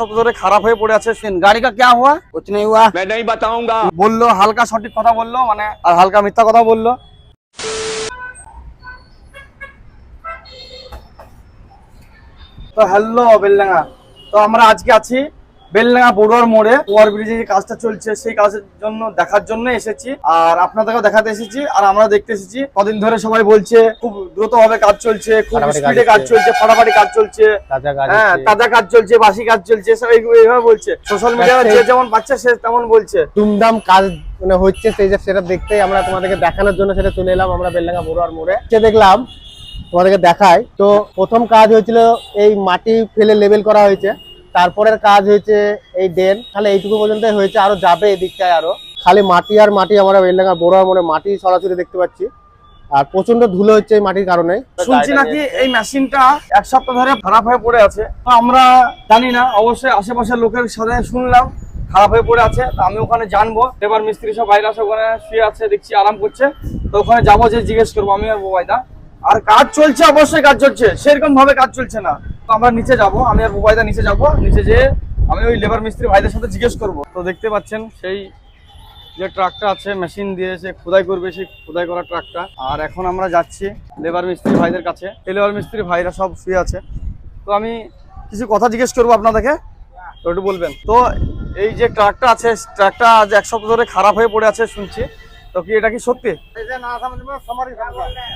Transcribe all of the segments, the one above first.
সব ধরে খারাপ হয়ে পড়ে আছে সেন গাড়ি কা क्या हुआ कुछ नहीं हुआ मैं नहीं बताऊंगा বললো হালকা সঠিক কথা বললো মানে আর হালকা মিথ্যা কথা বললো তো হ্যালো বেলডাঙ্গা তো আমরা আজকে আছি বেলডাঙ্গা বড়ুয়ার মোড়ে ওয়ার ব্রিজে যে কাজটা চলছে সেই কাজের জন্য দেখার জন্য এসেছি। আর আপনাদেরকেও দেখাতে এসেছি আর আমরা দেখতে এসেছি। কদিন ধরে সবাই বলছে খুব দ্রুত ভাবে কাজ চলছে খুব স্পিডে কাজ চলছে ফাটাফাটি কাজ চলছে। হ্যাঁ তাজা কাজ চলছে বাসি কাজ চলছে সব এইভাবে বলছে। সোশ্যাল মিডিয়া যে যেমন পাচ্ছে সে তেমন বলছে। দুমদাম কাজ মানে হচ্ছে সেই যে সেটা দেখতেই আমরা তোমাদেরকে দেখানোর জন্য সেটা চলে এলাম আমরা বেলডাঙ্গা বড়ুয়ার মোড়ে। সে দেখলাম তোমাদেরকে দেখায় তো প্রথম কাজ হয়েছিল এই মাটি ফেলে লেবেল করা হয়েছে। তারপরের কাজ হয়েছে এই ড্রেন। তাহলে এইটুকু পর্যন্ত হয়েছে, আরও যাবে এদিকটায় আরও। খালি মাটি আর মাটি আমরা বেলডাঙ্গা বড়ুয়ার মোড়ে মাটি সরাসরি দেখতে পাচ্ছি। আর প্রচণ্ড ধুলো হচ্ছে এই মাটির কারণে। শুনছি নাকি এই মেশিনটা এক সপ্তাহ ধরে খারাপ হয়ে পড়ে আছে। আমরা জানি না, অবশ্যই আশেপাশের লোকের সাথে শুনলাম, খারাপ হয়ে পড়ে আছে। আমি ওখানে জানব। এবার মিস্ত্রি সব বাইরে আছে ওখানে শুয়ে আছে, দেখছি আরাম করছে। তো ওখানে যাব যে জিজ্ঞেস করব, আমি আর বোবাইদা আর কাজ চলছে, অবশ্যই কাজ চলছে। সেরকম ভাবে কাজ চলছে না। তো আমরা নিচে যাব আমি আর বোবাইদা নিচে যাব নিচে যেয়ে আমি ওই লেবার মিস্ত্রি ভাইদের সাথে জিজ্ঞেস করব। তো দেখতে পাচ্ছেন সেই যে ট্রাকটা আছে মেশিন দিয়ে সে খোদাই করবে সেই খোদাই করা ট্রাকটা। আর এখন আমরা যাচ্ছি লেবার মিস্ত্রি ভাইদের কাছে। এই লেবার মিস্ত্রি ভাইরা সব শুয়ে আছে। তো আমি কিছু কথা জিজ্ঞেস করব আপনাদেরকে তো একটু বলবেন। তো এই যে ট্রাকটা আছে ট্রাকটা আজ এক সপ্তাহ ধরে খারাপ হয়ে পড়ে আছে শুনছি। তো কি এটা কি সত্যি?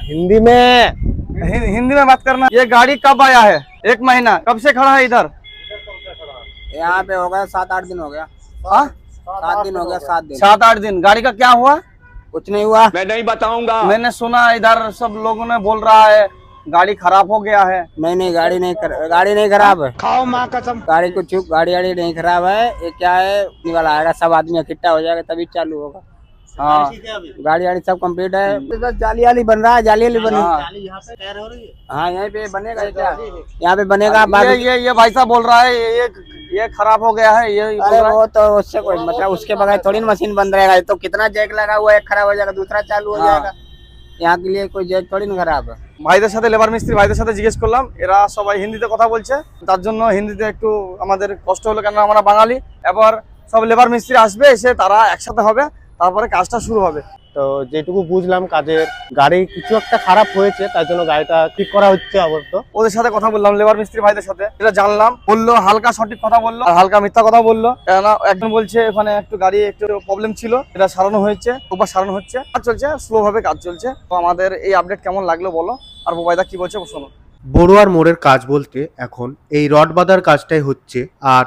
হিন্দি মে हि- हिंदी में बात करना। ये गाड़ी कब आया है? एक महीना। कब से खड़ा है इधर? यहाँ पे हो गया सात आठ दिन हो गया। हाँ? सात दिन हो गया सात दिन। सात आठ दिन। गाड़ी का क्या हुआ? कुछ नहीं हुआ। मैं नहीं बताऊँगा। मैंने सुना इधर सब लोगों ने बोल रहा है गाड़ी खराब हो गया है। नहीं नहीं गाड़ी नहीं कर, गाड़ी नहीं खराब है। खाओ माँ कसम। गाड़ी को चुप गाड़ी वाड़ी नहीं खराब है। ये क्या है? निकल आएगा सब आदमी इकट्ठा हो जाएगा तभी चालू होगा। हाँ गाड़ी वाड़ी सब कंप्लीट है बस जाली वाली बन रहा है जाली वाली बनी हाँ। हाँ यहीं पे बनेगा ये क्या यहाँ पे बनेगा ये बाकी ये ये भाई साहब बोल रहा है ये ये, ये खराब हो गया है ये बोल अरे रहा है। वो तो उससे कोई मतलब उसके बगैर थोड़ी ना मशीन बंद रहेगा ये तो कितना जैक लगा हुआ है एक खराब हो जाएगा दूसरा चालू हो हाँ। जाएगा यहाँ के लिए कोई जैक थोड़ी ना खराब है ভাইদের সাথে লেবার মিস্ত্রি ভাইদের সাথে জিজ্ঞেস করলাম এরা সবাই হিন্দিতে কথা বলছে তার জন্য হিন্দিতে একটু আমাদের কষ্ট হলো কেন আমরা বাঙালি এবার সব লেবার মিস্ত্রি আসবে এসে তারা একসাথে হবে তারপরে কাজটা শুরু হবে। তো যেটুকু বুঝলাম কাজের গাড়ি কিছু একটা খারাপ হয়েছে তার জন্য গাড়িটা ঠিক করা হচ্ছে আপাতত। ওদের সাথে কথা বললাম লেবার মিস্ত্রি ভাইদের সাথে। এটা জানলাম বলল হালকা সঠিক কথা বলল আর হালকা মিথ্যা কথা বলল। কেননা একজন বলছে ওখানে একটু গাড়ি একটু প্রবলেম ছিল এটা সারানো হয়েছে ওপর সারানো হচ্ছে। কাজ চলছে স্লো ভাবে কাজ চলছে। তো আমাদের এই আপডেট কেমন লাগল বলো আর বোবাইদা কি বলছে শোনো। বড়ুয়ার মোড়ের কাজ বলতে এখন এই রড বাঁধার কাজটাই হচ্ছে আর